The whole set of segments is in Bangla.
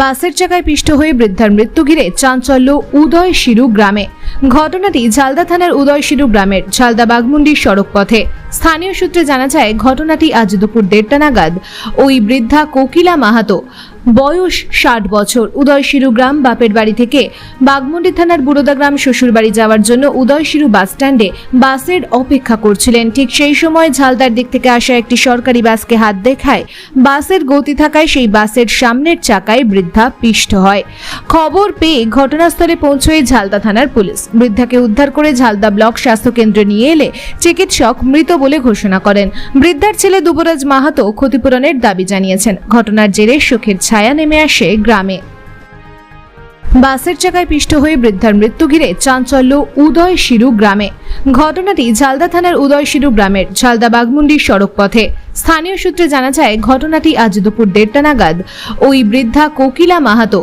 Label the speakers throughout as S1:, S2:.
S1: বাসের চাকায় পিষ্ট হয়ে বৃদ্ধার মৃত্যু ঘিরে চাঞ্চল্য উদয় শিরু গ্রামে। ঘটনাটি ঝালদা থানার উদয় শিরু গ্রামের। ঝালদা বাগমুন্ডির সড়ক পথে। স্থানীয় সূত্রে জানা যায়, ঘটনাটি আজ দুপুর দেড়টা নাগাদ ওই বৃদ্ধা কোকিলা মাহাতো। বয়স ষাট বছর। উদয় শিরু গ্রাম, বাপের বাড়ি থেকে বাগমুন্ডি থানার বুড়োদা গ্রাম শ্বশুরবাড়ি যাওয়ার জন্য উদয় শিরু বাস স্ট্যান্ডে বাসের অপেক্ষা করছিলেন। ঠিক সেই সময় ঝালদার দিক থেকে আসা একটি সরকারি বাসকে হাত দেখায়। বাসের গতি থাকায় সেই বাসের সামনের চাকায় বৃদ্ধা পিষ্ট হয়। খবর পেয়ে ঘটনাস্থলে পৌঁছয় ঝালদা থানার পুলিশ। বৃদ্ধাকে উদ্ধার করে ঝালদা ব্লক স্বাস্থ্য কেন্দ্রে নিয়ে এলে চিকিৎসক মৃত বলে ঘোষণা করেন। বৃদ্ধার ছেলে দুবরাজ মাহাতো ক্ষতিপূরণের দাবি জানিয়েছেন। ঘটনার জেরে শোকের ছায়া নেমে আসে গ্রামে। বাসের চাকায় পিষ্ট হয়ে বৃদ্ধার মৃত্যু ঘিরে চাঞ্চল্য উদয় শিরু গ্রামে। ঘটনাটি ঝালদা থানার উদয় শিরু গ্রামের ঝালদা বাগমুন্ডির সড়ক পথে। স্থানীয় সূত্রে জানা যায়, ঘটনাটি আজ দুপুর দেড়টা নাগাদ ওই বৃদ্ধা কোকিলা মাহাতো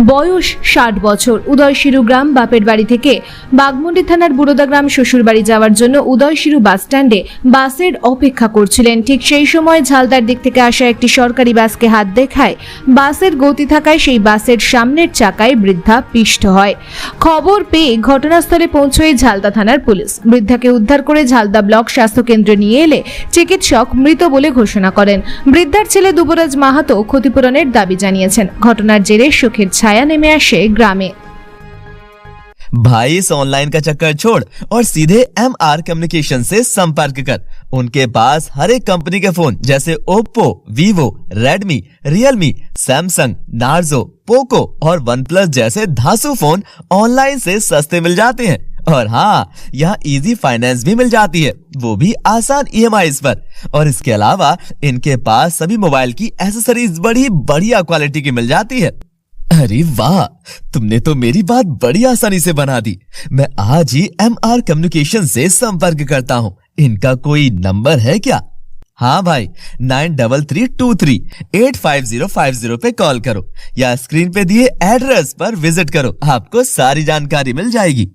S1: বয়স ষাট বছর। উদয় শিরু গ্রাম বাপের বাড়ি থেকে বাগমুন্ডি থানার বুড়োদা গ্রাম শ্বশুরবাড়ি যাওয়ার জন্য উদয় শিরু বাস স্ট্যান্ডে বাসের অপেক্ষা করছিলেন। ঠিক সেই সময় ঝালদার দিক থেকে আসা একটি সরকারি বাসকে হাত দেখায়। বাসের গতি থাকায় সেই বাসের সামনের চাকায় বৃদ্ধা পিষ্ট হয়। খবর পেয়ে ঘটনাস্থলে পৌঁছয় ঝালদা থানার পুলিশ। বৃদ্ধাকে উদ্ধার করে ঝালদা ব্লক স্বাস্থ্য কেন্দ্রে নিয়ে এলে চিকিৎসক মৃত বলে ঘোষণা করেন। বৃদ্ধার ছেলে দুবরাজ মাহাতো ক্ষতিপূরণের দাবি জানিয়েছেন। ঘটনার জেরে শোকের ছায়া নেমে আসে গ্রামে
S2: भाई इस ऑनलाइन का चक्कर छोड़ और सीधे एम आर कम्युनिकेशन से संपर्क कर उनके पास हर एक कंपनी के फोन जैसे Oppo Vivo Redmi Realme Samsung Narzo Poco और वन प्लस जैसे धासु फोन ऑनलाइन से सस्ते मिल जाते हैं और हाँ यहाँ इजी फाइनेंस भी मिल जाती है वो भी आसान ई पर और इसके अलावा इनके पास सभी मोबाइल की एसेसरीज बड़ी बढ़िया क्वालिटी की मिल जाती है अरे वाह, तुमने तो मेरी बात बड़ी आसानी से बना दी। मैं आज ही एम आर कम्युनिकेशन से संपर्क करता हूँ। इनका कोई नंबर है क्या? हाँ भाई, nine double three two three, eight five zero five zero पे कॉल करो या स्क्रीन पे दिए एड्रेस पर विज़िट करो। आपको सारी जानकारी मिल जाएगी।